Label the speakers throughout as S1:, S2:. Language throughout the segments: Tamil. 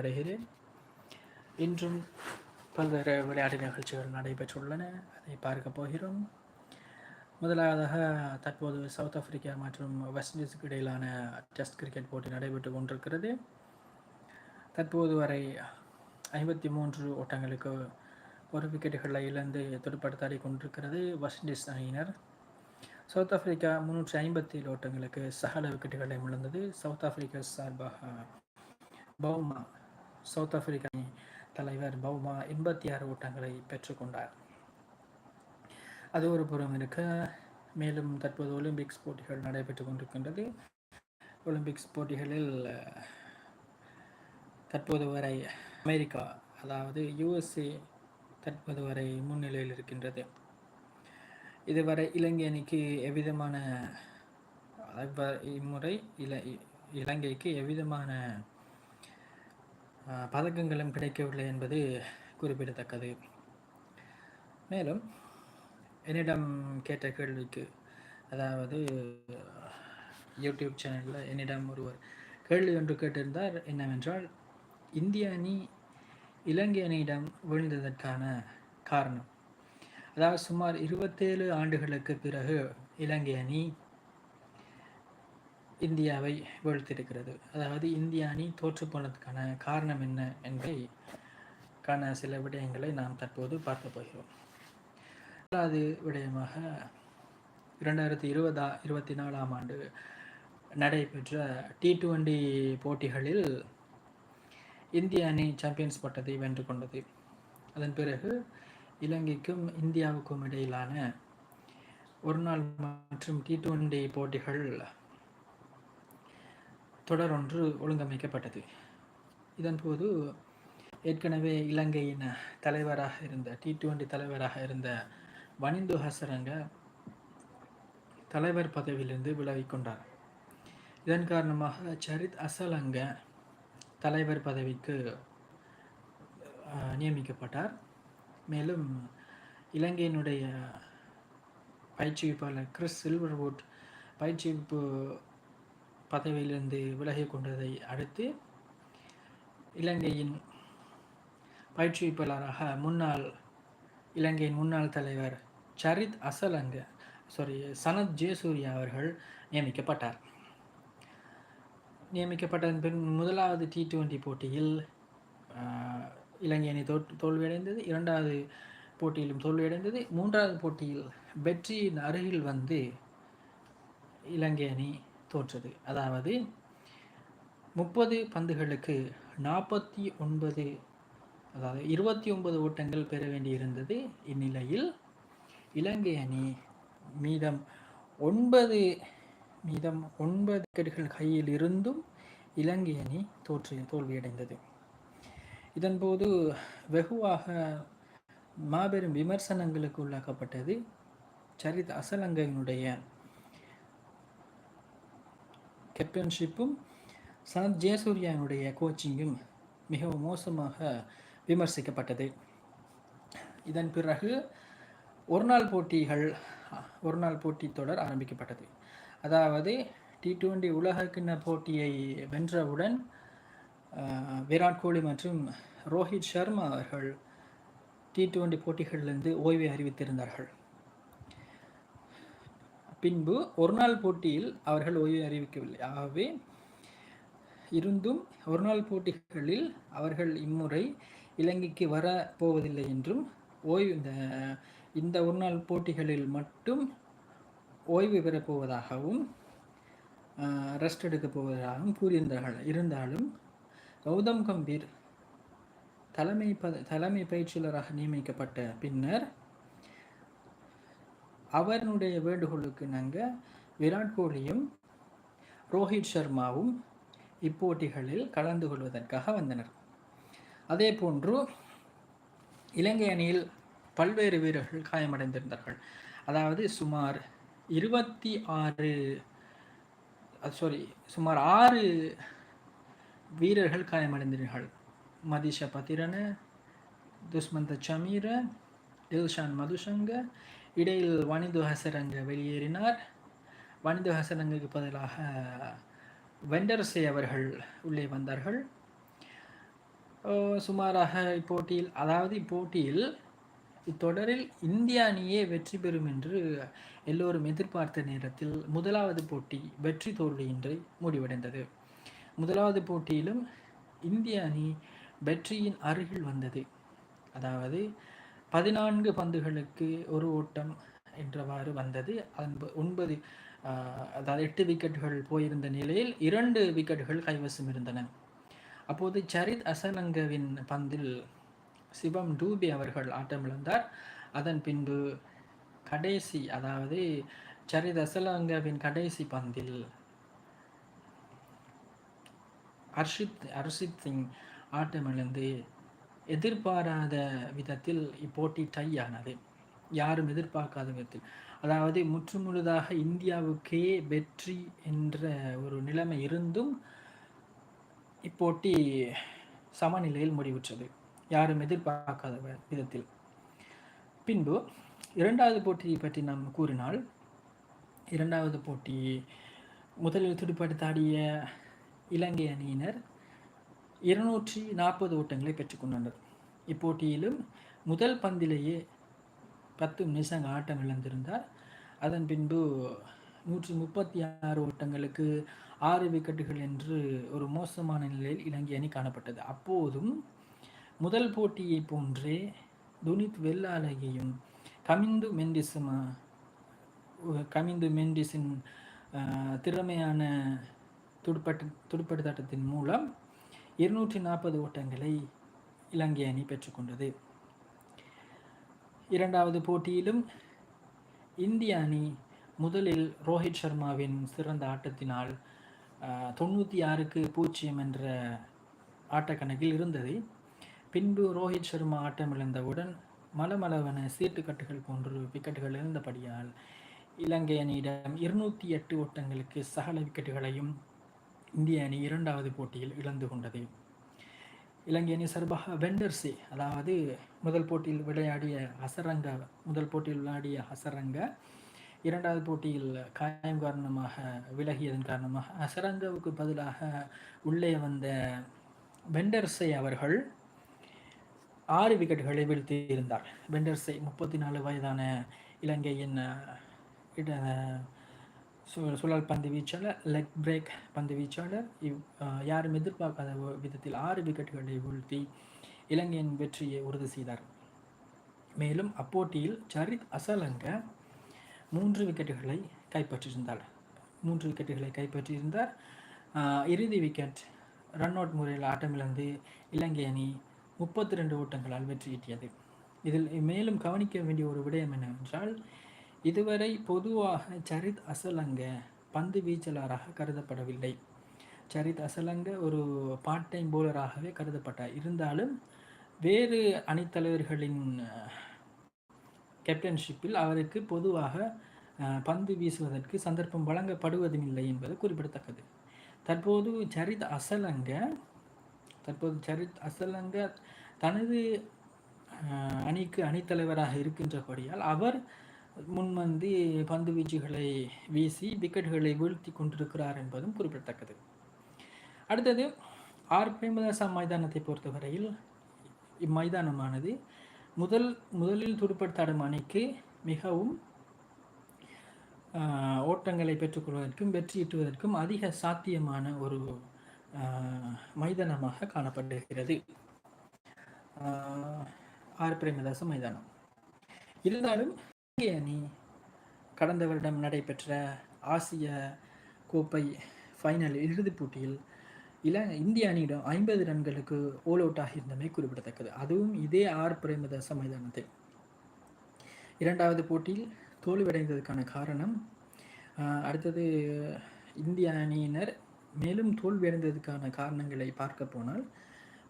S1: அடைகிறேன் இன்றும் பல்வேறு விளையாட்டு நிகழ்ச்சிகள் நடைபெற்றுள்ளன. அதை பார்க்க போகிறோம். முதலாவதாக தற்போது சவுத் ஆப்பிரிக்கா மற்றும் வெஸ்ட் இண்டீஸுக்கு இடையிலான டெஸ்ட் கிரிக்கெட் போட்டி நடைபெற்று கொண்டிருக்கிறது. தற்போது வரை ஐம்பத்தி மூன்று ஓட்டங்களுக்கு ஒரு விக்கெட்டுகளை இழந்து துடுப்படுத்தாடி கொண்டிருக்கிறது வெஸ்ட் இண்டீஸ் அணியினர். சவுத் ஆப்பிரிக்கா முன்னூற்றி ஐம்பத்தி ஏழு ஓட்டங்களுக்கு சகல விக்கெட்டுகளை இழந்தது. சவுத் ஆப்பிரிக்கா சார்பாக பவுமா சவுத் ஆப்பிரிக்க தலைவர் பவுமா எண்பத்தி ஆறு ஓட்டங்களை பெற்றுக்கொண்டார். அது ஒரு புறம் இருக்க மேலும் தற்போது ஒலிம்பிக்ஸ் போட்டிகள் நடைபெற்று கொண்டிருக்கின்றது. ஒலிம்பிக்ஸ் போட்டிகளில் தற்போது வரை அமெரிக்கா அதாவது யுஎஸ்ஏ தற்போது வரை முன்னிலையில் இருக்கின்றது. இதுவரை இலங்கை அணிக்கு எவ்விதமான இம்முறை இல இலங்கைக்கு எவ்விதமான பதக்கங்களும் கிடைக்கவில்லை என்பது குறிப்பிடத்தக்கது. மேலும் என்னிடம் கேட்ட கேள்விக்கு அதாவது யூடியூப் சேனலில் என்னிடம் ஒருவர் கேள்வி ஒன்று கேட்டிருந்தார். என்னவென்றால் இந்திய அணி இலங்கை அணியிடம் வீழ்ந்ததற்கான காரணம். அதாவது சுமார் இருபத்தேழு ஆண்டுகளுக்கு பிறகு இலங்கை அணி இந்தியாவை வீழ்த்திருக்கிறது அதாவது இந்திய அணி தோற்று போனதுக்கான காரணம் என்ன என்பதை காண சில விடயங்களை நாம் தற்போது பார்க்க போகிறோம். முதலாவது விடயமாக இரண்டாயிரத்தி இருபதா இருபத்தி நாலாம் ஆண்டு நடைபெற்ற டி டுவெண்டி போட்டிகளில் இந்திய அணி சாம்பியன்ஸ் பட்டத்தை வென்று கொண்டது. அதன் பிறகு இலங்கைக்கும் இந்தியாவுக்கும் இடையிலான ஒரு நாள் மற்றும் டி டுவெண்டி போட்டிகள் தொடர் ஒன்று ஒழுங்கமைக்கப்பட்டது. இதன்போது ஏற்கனவே இலங்கையின் தலைவராக இருந்த டி டுவெண்டி தலைவராக இருந்த வனிந்து ஹசரங்க தலைவர் பதவியிலிருந்து விலகிக்கொண்டார் இதன் காரணமாக சரித் அசலங்க தலைவர் பதவிக்கு நியமிக்கப்பட்டார். மேலும் இலங்கையினுடைய பயிற்சிப்பாளர் கிறிஸ் சில்வர்வுட் பயிற்சிப்பு பதவியிலிருந்து விலகி கொண்டதை அடுத்து இலங்கையின் பயிற்றுவிப்பாளராக முன்னாள் இலங்கையின் முன்னாள் தலைவர் சரித் அசலங்க சாரி சனத் ஜெயசூர்யா அவர்கள் நியமிக்கப்பட்டார். நியமிக்கப்பட்டதன் பின் முதலாவது டி டுவெண்டி போட்டியில் இலங்கை அணி தோல் தோல்வியடைந்தது. இரண்டாவது போட்டியிலும் தோல்வியடைந்தது. மூன்றாவது போட்டியில் வெற்றியின் அருகில் வந்து இலங்கை அணி தோற்றது அதாவது முப்பது பந்துகளுக்கு நாற்பத்தி ஒன்பது அதாவது இருபத்தி ஒன்பது ஓட்டங்கள் பெற வேண்டியிருந்தது இந்நிலையில் இலங்கை அணி மீதம் ஒன்பது மீதம் ஒன்பது விக்கெட்டுகள் கையில் இருந்தும் இலங்கை அணி தோற்று தோல்வியடைந்தது. இதன்போது வெகுவாக மாபெரும் விமர்சனங்களுக்கு உள்ளாக்கப்பட்டது. சரித் அசலங்கையினுடைய கேப்டன்ஷிப்பும் சனத் ஜெயசூர்யாவினுடைய கோச்சிங்கும் மிகவும் மோசமாக விமர்சிக்கப்பட்டது. இதன் பிறகு ஒரு நாள் போட்டிகள் ஒரு நாள் போட்டி தொடர் ஆரம்பிக்கப்பட்டது. அதாவது டி டுவெண்டி உலகக்கிண்ண போட்டியை வென்றவுடன் விராட் கோலி மற்றும் ரோஹித் சர்மா அவர்கள் டி டுவெண்டி போட்டிகளிலிருந்து ஓய்வை அறிவித்திருந்தார்கள். பின்பு ஒரு நாள் போட்டியில் அவர்கள் ஓய்வு அறிவிக்கவில்லை. ஆகவே இருந்தும் ஒரு நாள் போட்டிகளில் அவர்கள் இம்முறை இலங்கைக்கு வர போவதில்லை என்றும் ஓய்வு இந்த இந்த ஒரு நாள் போட்டிகளில் மட்டும் ஓய்வு பெறப்போவதாகவும் ரெஸ்ட் எடுக்கப் போவதாகவும் கூறியிருந்தார்கள். இருந்தாலும் கௌதம் கம்பீர் தலைமை ப தலைமை பயிற்சியாளராக நியமிக்கப்பட்ட பின்னர் அவனுடைய வேண்டுகோளுக்கு நாங்கள் விராட் கோலியும் ரோஹித் சர்மாவும் இப்போட்டிகளில் கலந்து கொள்வதற்காக வந்தனர். அதே போன்று இலங்கை அணியில் பல்வேறு வீரர்கள் காயமடைந்திருந்தார்கள். அதாவது சுமார் இருபத்தி ஆறு சாரி சுமார் ஆறு வீரர்கள் காயமடைந்தீர்கள். மதிஷ பத்திரன துஷ்மந்த சமீர தில்ஷான் மதுசங்க இடையில் வனிது ஹசரங்க வெளியேறினார். வனிது ஹசரங்குக்கு பதிலாக வெண்டர்சே அவர்கள் உள்ளே வந்தார்கள். சுமாராக இப்போட்டியில் அதாவது இப்போட்டியில் இத்தொடரில் இந்திய அணியே வெற்றி பெறும் என்று எல்லோரும் எதிர்பார்த்த நேரத்தில் முதலாவது போட்டி வெற்றி தோல்வியின்றி முடிவடைந்தது. முதலாவது போட்டியிலும் இந்திய அணி வெற்றியின் அருகில் வந்தது. அதாவது பதினான்கு பந்துகளுக்கு ஒரு ஓட்டம் என்றவாறு வந்தது. ஒன்பது அதாவது எட்டு விக்கெட்டுகள் போயிருந்த நிலையில் இரண்டு விக்கெட்டுகள் கைவசம் இருந்தன. அப்போது சரித் அசலங்கவின் பந்தில் சிவம் டூபி அவர்கள் ஆட்டமிழந்தார் அதன் பின்பு கடைசி அதாவது சரித் அசலங்கவின் கடைசி பந்தில் அர்ஷித் அர்ஷித் சிங் ஆட்டமிழந்து எதிர்பாராத விதத்தில் இப்போட்டி டை ஆனது யாரும் எதிர்பார்க்காத விதத்தில். அதாவது முற்றுமுழுதாக இந்தியாவுக்கே வெற்றி என்ற ஒரு நிலைமை இருந்தும் இப்போட்டி சமநிலையில் முடிவுற்றது. யாரும் எதிர்பார்க்காத விதத்தில். பின்பு இரண்டாவது போட்டியை பற்றி நாம் கூறினால் இரண்டாவது போட்டி முதலில் துடுப்படுத்தாடிய இலங்கை அணியினர் இருநூற்றி நாற்பது ஓட்டங்களை பெற்றுக்கொண்டனர் இப்போட்டியிலும் முதல் பந்திலேயே பத்து நிமிஷங்கள் ஆட்டம் இழந்திருந்தார். அதன் பின்பு நூற்றி முப்பத்தி ஆறு ஓட்டங்களுக்கு ஆறு விக்கெட்டுகள் என்று ஒரு மோசமான நிலையில் இலங்கை அணி காணப்பட்டது. அப்போதும் முதல் போட்டியை போன்றே துனித் வெள்ளாலகையும் கமிந்து மெண்டிஸும் கமிந்து மெண்டிஸின் திறமையான துடுப்பட்டு துடுப்படுத்தாட்டத்தின் மூலம் இருநூற்றி நாற்பது ஓட்டங்களை இலங்கை அணி பெற்றுக்கொண்டது. இரண்டாவது போட்டியிலும் இந்திய அணி முதலில் ரோஹித் சர்மாவின் சிறந்த ஆட்டத்தினால் தொண்ணூற்றி ஆறுக்கு பூஜ்ஜியம் என்ற ஆட்டக்கணக்கில் இருந்தது. பின்பு ரோஹித் சர்மா ஆட்டமிழந்தவுடன் மலமளவன சீட்டுக்கட்டுகள் போன்று விக்கெட்டுகள் இருந்தபடியால் இலங்கை அணியிடம் இருநூற்றி எட்டு ஓட்டங்களுக்கு சகல விக்கெட்டுகளையும் இந்திய அணி இரண்டாவது போட்டியில் இழந்து கொண்டது. இலங்கை அணி சார்பாக வெண்டர்சி அதாவது முதல் போட்டியில் விளையாடிய ஹசரங்க முதல் போட்டியில் விளையாடிய ஹசரங்க இரண்டாவது போட்டியில் காயம் காரணமாக விலகியதன் காரணமாக ஹசரங்கவுக்கு பதிலாக உள்ளே வந்த வெண்டர்ஸை அவர்கள் ஆறு விக்கெட்டுகளை வீழ்த்தி இருந்தார் வெண்டர்ஸை முப்பத்தி நாலு வயதான இலங்கையின் இட சுழல் பந்து வீச்சாளர் லெக் பிரேக் பந்து வீச்சாளர் இவ் யாரும் எதிர்பார்க்காத விதத்தில் ஆறு விக்கெட்டுகளை வீழ்த்தி இலங்கையின் வெற்றியை உறுதி செய்தார். மேலும் அப்போட்டியில் சரித் அசலங்க மூன்று விக்கெட்டுகளை கைப்பற்றியிருந்தார். மூன்று விக்கெட்டுகளை கைப்பற்றியிருந்தார். இறுதி விக்கெட் ரன் அவுட் முறையில் ஆட்டமிழந்து இலங்கை அணி முப்பத்தி ரெண்டு ஓட்டங்களால் வெற்றியீட்டியது இதில் மேலும் கவனிக்க வேண்டிய ஒரு விடயம் என்னவென்றால் இதுவரை பொதுவாக சரித் அசலங்க பந்து வீச்சலாராக கருதப்படவில்லை. சரித் அசலங்க ஒரு பார்ட் டைம் போலராகவே கருதப்பட்டார். இருந்தாலும் வேறு அணித்தலைவர்களின் கேப்டன்ஷிப்பில் அவருக்கு பொதுவாக பந்து வீசுவதற்கு சந்தர்ப்பம் வழங்கப்படுவதும் இல்லை என்பது குறிப்பிடத்தக்கது. தற்போது சரித் அசலங்க தற்போது சரித் அசலங்க தனது அணிக்கு அணித்தலைவராக இருக்கின்றபடியால் அவர் முன்வந்து பந்து வீச்சுகளை வீசி விக்கெட்டுகளை வீழ்த்தி கொண்டிருக்கிறார் என்பதும் குறிப்பிடத்தக்கது. அடுத்தது ஆர் பிரேமதாசா மைதானத்தை பொறுத்தவரையில் இம்மைதானமானது முதல் முதலில் துடுப்படுத்தாடும் அணிக்கு மிகவும் ஓட்டங்களை பெற்றுக்கொள்வதற்கும் வெற்றியீட்டுவதற்கும் அதிக சாத்தியமான ஒரு மைதானமாக காணப்படுகிறது. ஆர் பிரேமதாச மைதானம். இருந்தாலும் இந்திய அணி கடந்த வருடம் நடைபெற்ற ஆசிய கோப்பை ஃபைனல் இறுதிப் போட்டியில் இல இந்திய அணியிடம் ஐம்பது ரன்களுக்கு ஓல் அவுட் ஆகியிருந்தமை குறிப்பிடத்தக்கது. அதுவும் இதே ஆர் பிரேமதாச மைதானத்தில். இரண்டாவது போட்டியில் தோல்வியடைந்ததற்கான காரணம் அடுத்தது இந்திய அணியினர் மேலும் தோல்வியடைந்ததுக்கான காரணங்களை பார்க்க போனால்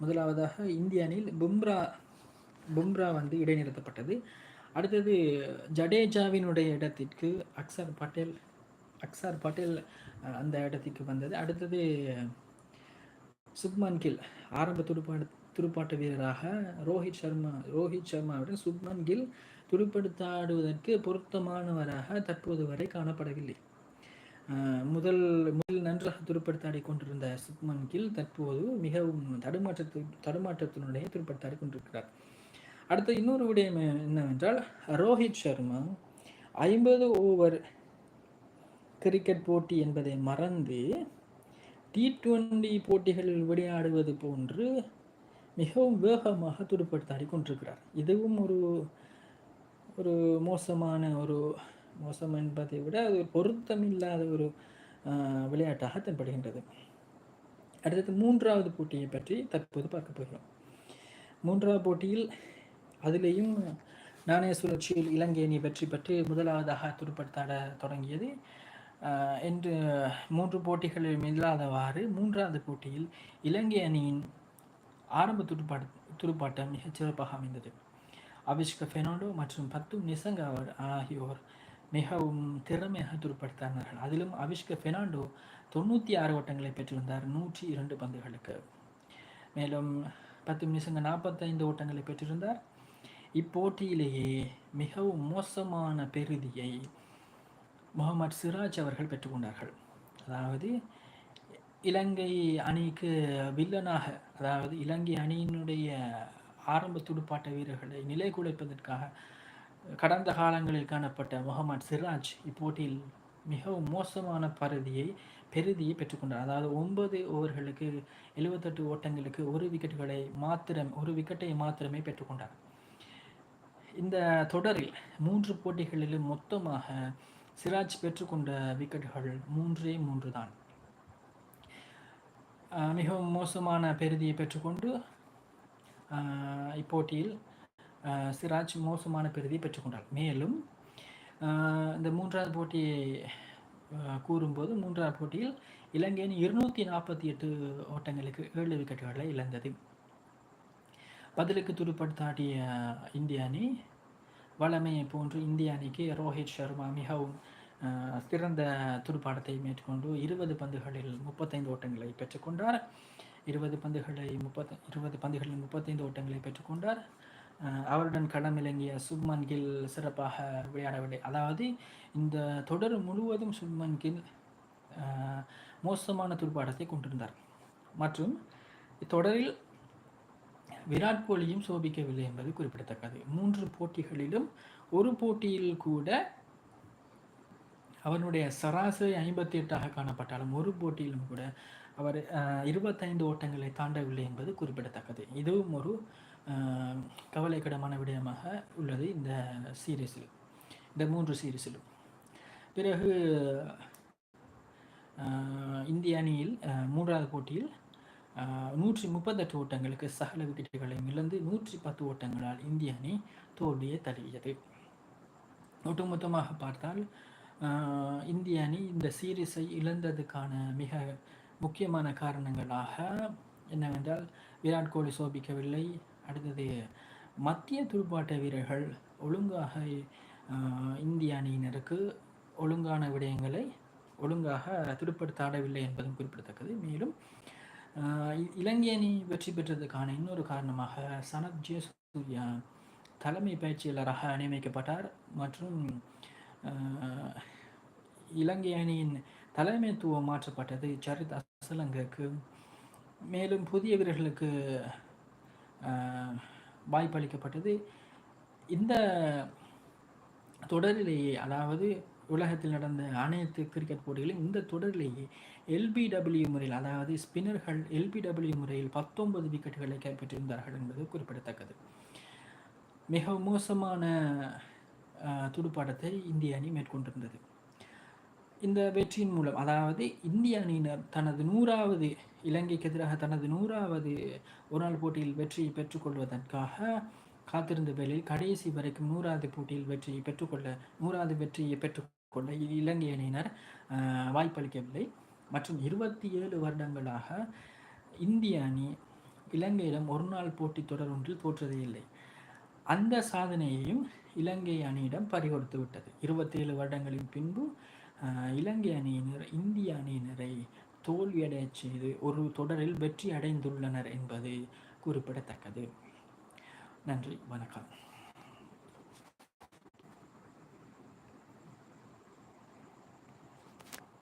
S1: முதலாவதாக இந்திய அணியில் பும்ரா பும்ரா வந்து இடைநிறுத்தப்பட்டது. அடுத்தது ஜடேஜாவினுடைய இடத்திற்கு அக்சர் பட்டேல் அக்சர் பட்டேல் அந்த இடத்திற்கு வந்தது. அடுத்தது சுப்மன் கில் ஆரம்ப துடுப்பாடு துடுப்பாட்ட வீரராக ரோஹித் சர்மா ரோஹித் சர்மாவுடன் சுப்மன் கில் துடுப்படுத்தாடுவதற்கு பொருத்தமானவராக தற்போது வரை காணப்படவில்லை. முதல் முதல் நன்றாக துருப்படுத்தாடி கொண்டிருந்த சுப்மன் கில் தற்போது மிகவும் தடுமாற்றத்து தடுமாற்றத்தினுடைய துருப்படுத்தாடி கொண்டிருக்கிறார். அடுத்து இன்னொரு விடயம் என்னவென்றால் ரோஹித் சர்மா ஐம்பது ஓவர் கிரிக்கெட் போட்டி என்பதை மறந்து டி டுவெண்டி போட்டிகளில் விளையாடுவது போன்று மிகவும் வேகமாக துடுப்படுத்தாடி கொண்டிருக்கிறார். இதுவும் ஒரு ஒரு மோசமான ஒரு மோசம் என்பதை விட அது ஒரு பொருத்தமில்லாத ஒரு விளையாட்டாக தென்படுகின்றது. அடுத்தது மூன்றாவது போட்டியை பற்றி தற்போது பார்க்க போகிறோம். மூன்றாவது போட்டியில் அதிலேயும் நாணய சுழற்சியில் இலங்கை அணி வெற்றி பெற்று முதலாவதாக துடுப்படுத்தாட தொடங்கியது. என்று மூன்று போட்டிகளில் இல்லாதவாறு மூன்றாவது போட்டியில் இலங்கை அணியின் ஆரம்ப துடுப்பாட்ட துடுப்பாட்டம் மிகச் சிறப்பாக அமைந்தது. அபிஷ்க ஃபெர்னாண்டோ மற்றும் பத்து நிசங்க ஆகியோர் மிகவும் திறமையாக துடுப்படுத்தினார்கள் அதிலும் அபிஷ்க ஃபெர்னாண்டோ தொண்ணூற்றி ஆறு ஓட்டங்களை பெற்றிருந்தார் நூற்றி இரண்டு பந்துகளுக்கு. மேலும் பத்து நிசங்க நாற்பத்தைந்து ஓட்டங்களை பெற்றிருந்தார். இப்போட்டியிலேயே மிகவும் மோசமான பெருதியை முகமது சிராஜ் அவர்கள் பெற்றுக்கொண்டார்கள். அதாவது இலங்கை அணிக்கு வில்லனாக அதாவது இலங்கை அணியினுடைய ஆரம்ப துடுப்பாட்ட வீரர்களை நிலை குலைப்பதற்காக கடந்த காலங்களில் காணப்பட்ட முகமது சிராஜ் இப்போட்டியில் மிகவும் மோசமான பருதியை பெருதியை பெற்றுக்கொண்டார். அதாவது ஒன்பது ஓவர்களுக்கு எழுபத்தெட்டு ஓட்டங்களுக்கு ஒரு விக்கெட்டுகளை மாத்திரம் ஒரு விக்கெட்டை மாத்திரமே பெற்றுக்கொண்டார். இந்த தொடரில் மூன்று போட்டிகளிலும் மொத்தமாக சிராஜ் பெற்றுக்கொண்ட விக்கெட்டுகள் மூன்றே மூன்று தான் மிகவும் மோசமான பெருதியை பெற்றுக்கொண்டு இப்போட்டியில் சிராஜ் மோசமான பெருதியை பெற்றுக்கொண்டார். மேலும் இந்த மூன்றாவது போட்டியை கூறும்போது மூன்றாவது போட்டியில் இலங்கையின் இருநூற்றி நாற்பத்தி எட்டு ஓட்டங்களுக்கு ஏழு விக்கெட்டுகளை இழந்தது. பதிலுக்கு துடுப்படுத்தாடிய இந்திய அணி வளமையை போன்று இந்திய அணிக்கு ரோஹித் சர்மா மிகவும் சிறந்த துடுப்பாட்டத்தை மேற்கொண்டு இருபது பந்துகளில் முப்பத்தைந்து ஓட்டங்களை பெற்றுக்கொண்டார் இருபது பந்துகளை முப்பத்தி இருபது பந்துகளில் முப்பத்தைந்து ஓட்டங்களை பெற்றுக்கொண்டார் அவருடன் களமிறங்கிய சுப்மன் கில் சிறப்பாக விளையாடவில்லை அதாவது இந்த தொடர் முழுவதும் சுப்மன் கில் மோசமான துடுப்பாட்டத்தை கொண்டிருந்தார். மற்றும் இத்தொடரில் விராட் கோலியும் சோபிக்கவில்லை என்பது குறிப்பிடத்தக்கது. மூன்று போட்டிகளிலும் ஒரு போட்டியில் கூட அவனுடைய சராசரி ஐம்பத்தி எட்டாக காணப்பட்டாலும் ஒரு போட்டியிலும் கூட அவர் இருபத்தைந்து ஓட்டங்களை தாண்டவில்லை என்பது குறிப்பிடத்தக்கது. இதுவும் ஒரு கவலைக்கிடமான விடயமாக உள்ளது இந்த சீரீஸில் இந்த மூன்று சீரீஸிலும். பிறகு இந்திய அணியில் மூன்றாவது போட்டியில் நூற்றி முப்பத்தெட்டு ஓட்டங்களுக்கு சகல விக்கெட்டுகளையும் இழந்து நூற்றி பத்து ஓட்டங்களால் இந்திய அணி தோல்வியை தழுவியது. ஒட்டுமொத்தமாக பார்த்தால் இந்திய அணி இந்த சீரீஸை இழந்ததுக்கான மிக முக்கியமான காரணங்களாக என்னவென்றால் விராட் கோலி சோபிக்கவில்லை. அடுத்தது மத்திய துடுப்பாட்ட வீரர்கள் ஒழுங்காக இந்திய அணியினருக்கு ஒழுங்கான விடயங்களை ஒழுங்காக துடுப்படுத்தாடவில்லை என்பதும் குறிப்பிடத்தக்கது. மேலும் இலங்கை அணி வெற்றி பெற்றதுக்கான இன்னொரு காரணமாக சனத் ஜெயசூர்யா தலைமை பயிற்சியாளராக நியமிக்கப்பட்டார் மற்றும் இலங்கை அணியின் தலைமைத்துவம் மாற்றப்பட்டது. சரித் அசலங்கிற்கு மேலும் புதிய வீரர்களுக்கு வாய்ப்பளிக்கப்பட்டது. இந்த தொடரிலேயே அதாவது உலகத்தில் நடந்த அனைத்து கிரிக்கெட் போட்டிகளும் இந்த தொடரிலேயே எல்பிடபிள்யூ முறையில் அதாவது ஸ்பின்னர்கள் எல்பிடபிள்யூ முறையில் பத்தொன்பது விக்கெட்டுகளை கைப்பற்றியிருந்தார்கள் என்பது குறிப்பிடத்தக்கது. மிக மோசமான துடுப்பாட்டத்தை இந்திய அணி மேற்கொண்டிருந்தது. இந்த வெற்றியின் மூலம் அதாவது இந்திய அணியினர் தனது நூறாவது இலங்கைக்கு எதிராக தனது நூறாவது ஒரு நாள் போட்டியில் வெற்றியை பெற்றுக்கொள்வதற்காக காத்திருந்த வேளையில் கடைசி வரைக்கும் நூறாவது போட்டியில் வெற்றியை பெற்றுக்கொள்ள நூறாவது வெற்றியை பெற்றுக்கொள்ள இலங்கை அணியினர் வாய்ப்பளிக்கவில்லை. மற்றும் இருபத்தி ஏழு வருடங்களாக இந்திய அணி இலங்கையிடம் ஒரு நாள் போட்டி தொடர் ஒன்றில் தோற்றதே இல்லை. அந்த சாதனையையும் இலங்கை அணியிடம் பறிகொடுத்து விட்டது. இருபத்தி ஏழு வருடங்களின் பின்பு இலங்கை அணியினர் இந்திய அணியினரை தோல்வியடைய செய்து ஒரு தொடரில் வெற்றி அடைந்துள்ளனர் என்பது குறிப்பிடத்தக்கது. நன்றி. வணக்கம்.